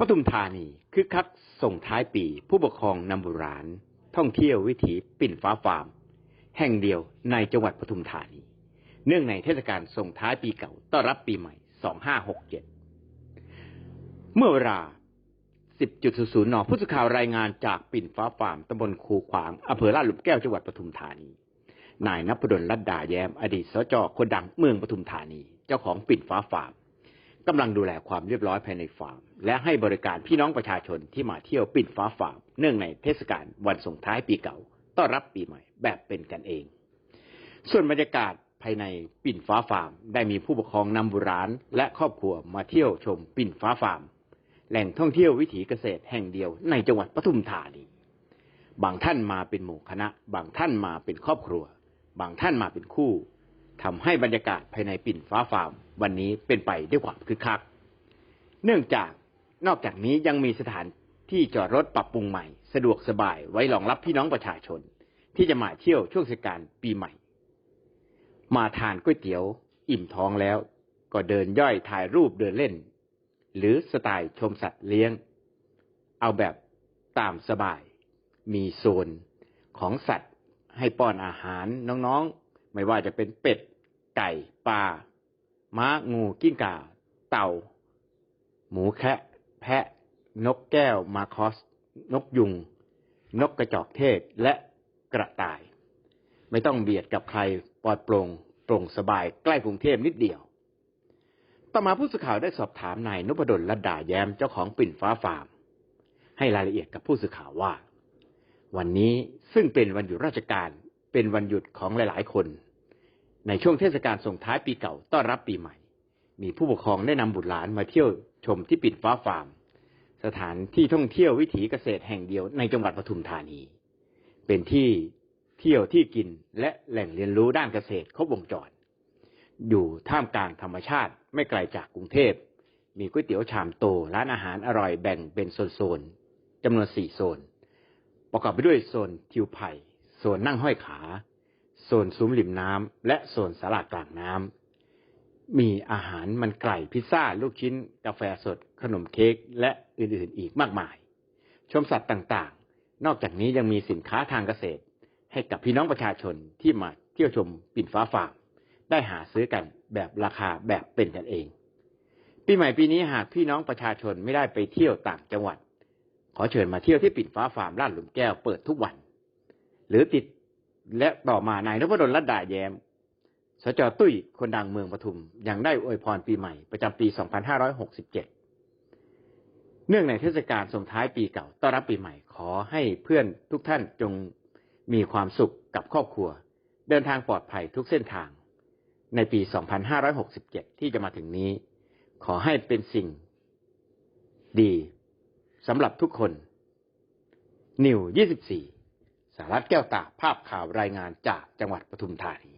ปทุมธานีคึกคักส่งท้ายปีผู้ปกครองนำบุราณท่องเที่ยววิถีปิ่นฟ้าฟาร์ม แห่งเดียวในจังหวัดปทุมธานี เนื่องในเทศกาลส่งท้ายปีเก่าต้อนรับปีใหม่ 2567 เมื่อเวลา 10.00นผู้สื่อข่าวรายงานจากปิ่นฟ้าฟาร์มตำบลคูขวางอำเภอลาดหลุมแก้วจังหวัดปทุมธานี นายนพดลรัตดาแย้ม อดีตสจคนดังเมืองปทุมธานี เจ้าของปิ่นฟ้าฟาร์ม กำลังดูแลความเรียบร้อยภายในฟาร์ม และให้บริการพี่น้องประชาชนที่มาเที่ยวปิ่นฟ้าฟาร์มเนื่องในเทศกาลวันส่งท้ายปีเก่า ต้อนรับปีใหม่แบบเป็นกันเอง ส่วนบรรยากาศภายในปิ่นฟ้าฟาร์ม ได้มีผู้ปกครองนำบุราณและครอบครัวมาเที่ยวชมปิ่นฟ้าฟาร์ม แหล่งท่องเที่ยววิถีเกษตรแห่งเดียวในจังหวัดปทุมธานีบางท่านมาเป็นหมู่คณะ บางท่านมาเป็นครอบครัว บางท่านมาเป็นคู่ ทำให้บรรยากาศภายในปิ่นฟ้าฟาร์มวันนี้เป็นไปด้วยความคึกคัก เนื่องจากนอกจากนี้ยังมีสถานที่จอดรถปรับปรุงใหม่ สะดวกสบายไว้รองรับพี่น้องประชาชน ที่จะมาเที่ยวช่วงเทศกาลปีใหม่ มาทานก๋วยเตี๋ยว อิ่มท้องแล้ว ก็เดินย่อยถ่ายรูปเดินเล่น หรือสไตล์ชมสัตว์เลี้ยง เอาแบบตามสบาย มีโซนของสัตว์ให้ป้อนอาหารน้องๆ ไม่ว่าจะเป็นเป็ด ไก่ปลาม้างูกิ้งก่า เต่า หมูแคะแพะ นกแก้วมาคอส นกยุง นกกระจอกเทศและกระต่าย ไม่ต้องเบียดกับใครปลอดโปร่งโปร่งสบายใกล้กรุงเทพนิดเดียวต่อมาผู้สื่อข่าวได้สอบถามนายนพดลรัตดาแย้มเจ้าของปิ่นฟ้าฟาร์ม ให้รายละเอียดกับผู้สื่อข่าวว่า วันนี้ซึ่งเป็นวันหยุดราชการ เป็นวันหยุดของหลาย ๆ คน ในช่วงเทศกาลส่งท้ายปีเก่าต้อนรับปีใหม่ มีผู้ปกครองได้นำบุตรหลานมาเที่ยวชมที่ปิ่นฟ้าฟาร์ม สถานที่ท่องเที่ยววิถีเกษตรแห่งเดียวในจังหวัดปทุมธานี เป็นที่เที่ยวที่กินและแหล่งเรียนรู้ด้านเกษตรครบวงจร อยู่ท่ามกลางธรรมชาติไม่ไกลจากกรุงเทพ มีก๋วยเตี๋ยวชามโตร้านอาหารอร่อยแบ่งเป็นโซนๆจำนวนสี่โซน ประกอบไปด้วยโซนทิวไผ่ โซนนั่งห้อยขาโซนซุ้มริมน้ำและโซนสลากลางน้ำมีอาหารมันไก่พิซซ่า ลูกชิ้น กาแฟสด ขนมเค้กและอื่นๆอีกมากมาย ชมสัตว์ต่างๆ นอกจากนี้ยังมีสินค้าทางเกษตร ให้กับพี่น้องประชาชนที่มาเที่ยวชมปิ่นฟ้าฟาร์มได้หาซื้อกันแบบราคาแบบเป็นกันเองปีใหม่ปีนี้หากพี่น้องประชาชนไม่ได้ไปเที่ยวต่างจังหวัด ขอเชิญมาเที่ยวที่ปิ่นฟ้าฟาร์มลาดหลุมแก้วเปิดทุกวัน หรือติดและต่อมานายนพดลรัตดาแย้ม สจตุ้ยคนดังเมืองปทุม ยังได้อวยพรปีใหม่ประจำปี 2567 เนื่องในเทศกาลส่งท้ายปีเก่าต้อนรับปีใหม่ขอให้เพื่อนทุกท่านจงมีความสุขกับครอบครัว เดินทางปลอดภัยทุกเส้นทาง ในปี 2567 ที่จะมาถึงนี้ ขอให้เป็นสิ่ง ดีสำหรับทุกคน นิว 24 สารัตแก้วตาภาพข่าวรายงานจากจังหวัดปทุมธานี